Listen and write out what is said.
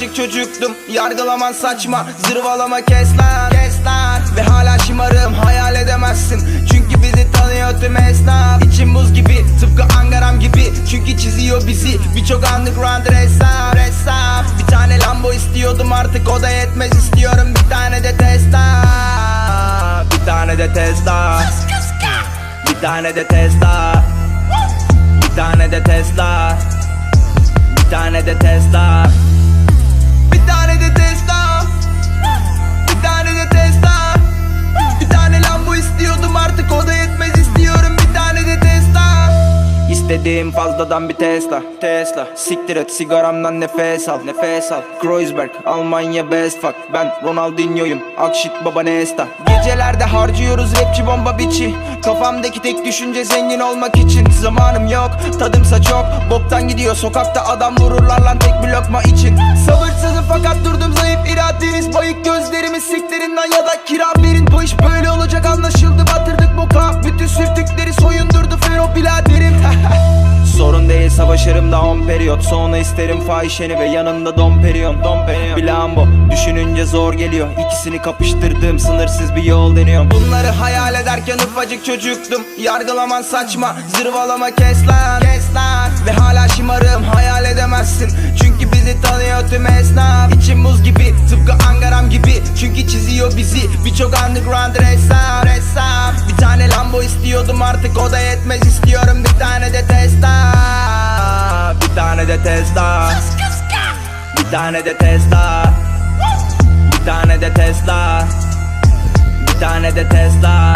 çocuktum Yargılaman saçma Zırvalama kes lan Kes lan. Ve hala şımarım hayal edemezsin. Çünkü bizi tanıyor tüm esnaf. İçim buz gibi tıpkı Angaram gibi. Çünkü çiziyor bizi Birçok underground ressam Ressam. Bir tane Lambo istiyordum artık o da yetmez. İstiyorum Bir tane de Tesla. Bir tane de Tesla. Bir tane de Tesla. Bir tane de Tesla. Bir tane de Tesla İstediğim fazladan bir Tesla Tesla. Siktir et sigaramdan nefes al Nefes al. Kreuzberg Almanya best fuck Ben Ronaldinho'yum Akşit baba Nesta. Gecelerde harcıyoruz rapçi bomba biçi. Kafamdaki tek düşünce zengin olmak için. Zamanım yok tadımsa çok Boktan gidiyor sokakta adam vururlar lan tek bir lokma için. Sabırsızım fakat durdum zayıf iradeniz. Bayık gözlerimi siktirinden ya da kira verin. Bu iş böyle olacak anlaşıldı. Batırdık boka Bütün sürtükleri soyundurdu. Fero değil savaşırım da on periyot. Sonra isterim fahişeni ve yanında Dom Perignon Dom Perignon Bir Lambo. Düşününce zor geliyor. İkisini kapıştırdığım sınırsız bir yol deniyorum. Bunları hayal ederken ufacık çocuktum. Yargılaman saçma. Zırvalama kes lan. Kes lan. Ve hala şımarım hayal edemezsin. Çünkü bizi tanıyor tüm esnaf. İçim buz gibi. Tıpkı Angaram gibi. Çünkü çiziyor bizi. Birçok underground ressam. Ressam. Bir tane Lambo istiyordum. Artık o da yetmez. İstiyorum bir tane de Tesla Bir tane de Tesla. Bir tane de Tesla. Bir tane de Tesla. Bir tane de Tesla